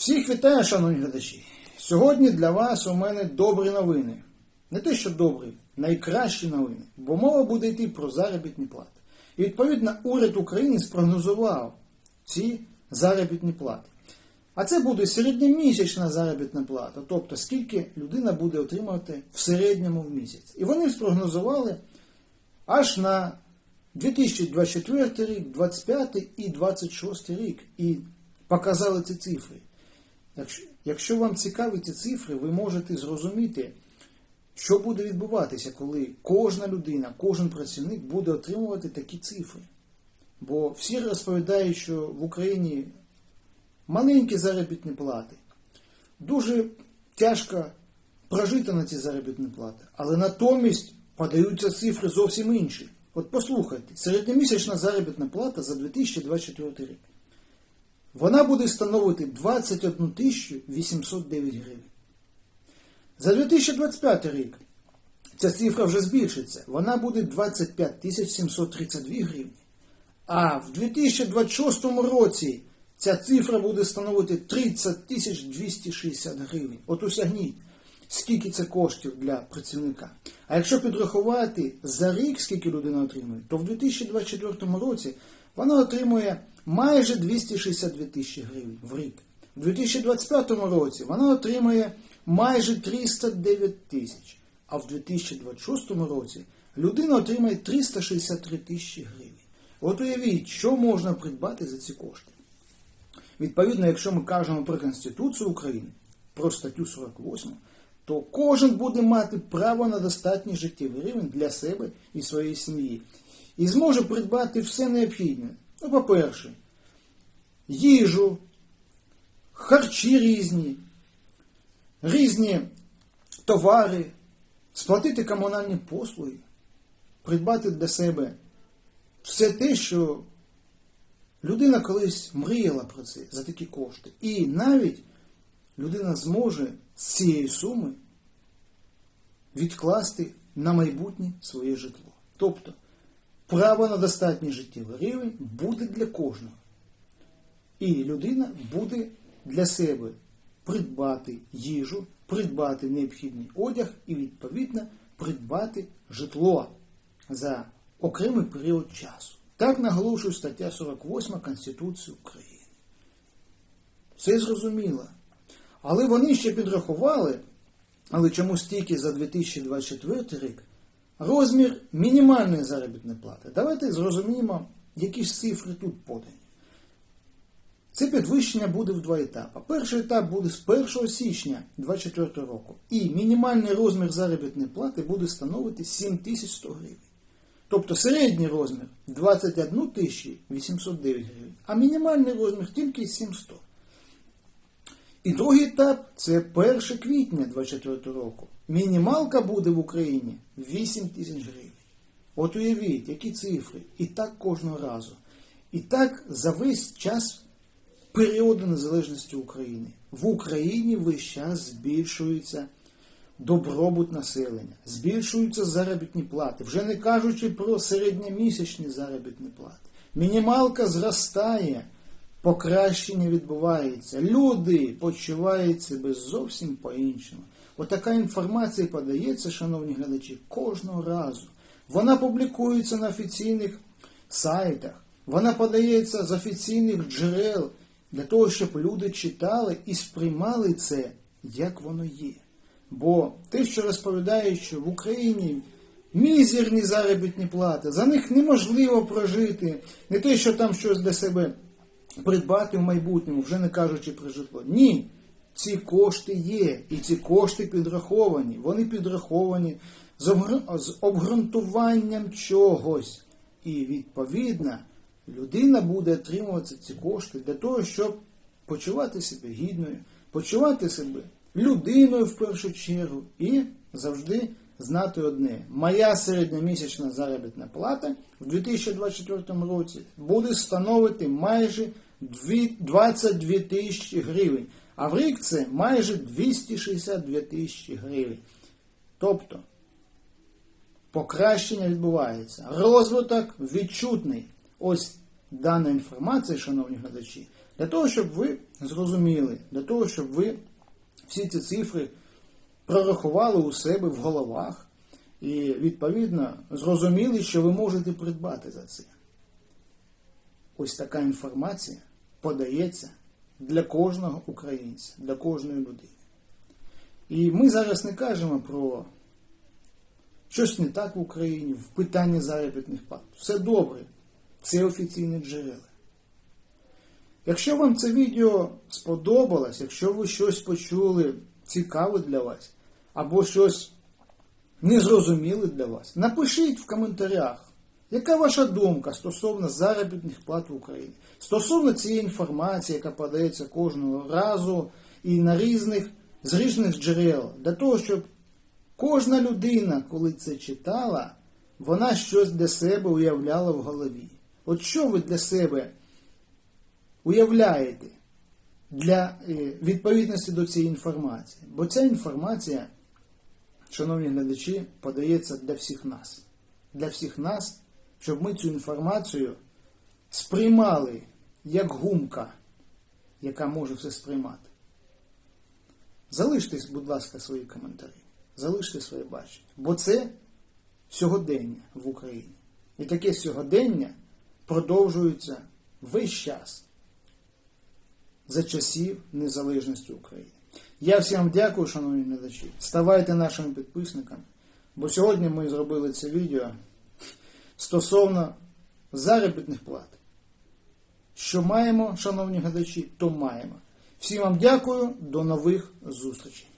Всіх вітаю, шановні глядачі. Сьогодні для вас у мене добрі новини. Не те, що добрі, найкращі новини, бо мова буде йти про заробітні плати. І відповідно уряд України спрогнозував ці заробітні плати. А це буде середньомісячна заробітна плата, тобто скільки людина буде отримувати в середньому в місяць. І вони спрогнозували аж на 2024 рік, 2025 і 2026 рік. І показали ці цифри. Якщо, вам цікаві ці цифри, ви можете зрозуміти, що буде відбуватися, коли кожна людина, кожен працівник буде отримувати такі цифри. Бо всі розповідають, що в Україні маленькі заробітні плати. Дуже тяжко прожити на ці заробітні плати, але натомість подаються цифри зовсім інші. От послухайте, середньомісячна заробітна плата за 2024 рік. Вона буде становити 21 809 гривень. За 2025 рік ця цифра вже збільшиться. Вона буде 25 732 гривні. А в 2026 році ця цифра буде становити 30 260 гривень. От усягніть, скільки це коштів для працівника. А якщо підрахувати за рік, скільки людина отримує, то в 2024 році вона отримує майже 262 тисячі гривень в рік. У 2025 році вона отримує майже 309 тисяч. А в 2026 році людина отримає 363 тисячі гривень. От уявіть, що можна придбати за ці кошти. Відповідно, якщо ми кажемо про Конституцію України, про статтю 48, то кожен буде мати право на достатній життєвий рівень для себе і своєї сім'ї. І зможе придбати все необхідне. Ну, по-перше, їжу, харчі різні, різні товари, сплатити комунальні послуги, придбати для себе все те, що людина колись мріяла про це за такі кошти. І навіть людина зможе з цієї суми відкласти на майбутнє своє житло. Тобто право на достатній життєвий рівень буде для кожного. І людина буде для себе придбати їжу, придбати необхідний одяг і, відповідно, придбати житло за окремий період часу. Так наголошує стаття 48 Конституції України. Все зрозуміло. Але вони ще підрахували, але чомусь тільки за 2024 рік, розмір мінімальної заробітної плати. Давайте зрозуміємо, які ж цифри тут подані. Це підвищення буде в два етапи. Перший етап буде з 1 січня 2024 року. І мінімальний розмір заробітної плати буде становити 7100 гривень. Тобто середній розмір 21 809 гривень, а мінімальний розмір тільки 700. І другий етап це 1 квітня 2024 року. Мінімалка буде в Україні 8 тисяч гривень. От уявіть, які цифри. І так кожного разу. І так за весь час періоду незалежності України. В Україні весь час збільшується добробут населення, збільшуються заробітні плати, вже не кажучи про середньомісячні заробітні плати. Мінімалка зростає, покращення відбувається. Люди почувають себе зовсім по-іншому. Отака інформація подається, шановні глядачі, кожного разу. Вона публікується на офіційних сайтах, вона подається з офіційних джерел для того, щоб люди читали і сприймали це, як воно є. Бо те, що розповідають, що в Україні мізерні заробітні плати, за них неможливо прожити, не те, що там щось для себе придбати в майбутньому, вже не кажучи про житло. Ні. Ці кошти є, і ці кошти підраховані. Вони підраховані з обґрунтуванням чогось. І відповідно людина буде отримувати ці кошти для того, щоб почувати себе гідною, почувати себе людиною в першу чергу і завжди знати одне: моя середньомісячна заробітна плата в 2024 році буде становити майже дві- 22 тисячі гривень, а в рік це майже 262 тисячі гривень. Тобто покращення відбувається. Розвиток відчутний. Ось дана інформація, шановні глядачі, Для того, щоб ви зрозуміли, для того, щоб ви всі ці цифри прорахували у себе в головах і, відповідно, зрозуміли, що ви можете придбати за це. Ось така інформація подається для кожного українця, для кожної людини. І ми зараз не кажемо про щось не так в Україні, в питанні заробітних плат. Все добре, це офіційні джерела. Якщо вам це відео сподобалось, якщо ви щось почули цікаве для вас, або щось незрозуміле для вас, напишіть в коментарях, яка ваша думка стосовно заробітних плат в Україні, стосовно цієї інформації, яка подається кожного разу і на різних з різних джерел, для того, щоб кожна людина, коли це читала, вона щось для себе уявляла в голові. От що ви для себе уявляєте для е, відповідності до цієї інформації? Бо ця інформація, шановні глядачі, подається для всіх нас. Для всіх нас, щоб ми цю інформацію сприймали як гумка, яка може все сприймати. Залиште, будь ласка, свої коментарі, залиште своє бачення. Бо це сьогодення в Україні. І таке сьогодення продовжується весь час за часів незалежності України. Я всім дякую, шановні глядачі. Ставайте нашими підписниками, бо сьогодні ми зробили це відео стосовно заробітних плат. Що маємо, шановні глядачі, то маємо. Всім вам дякую, до нових зустрічей.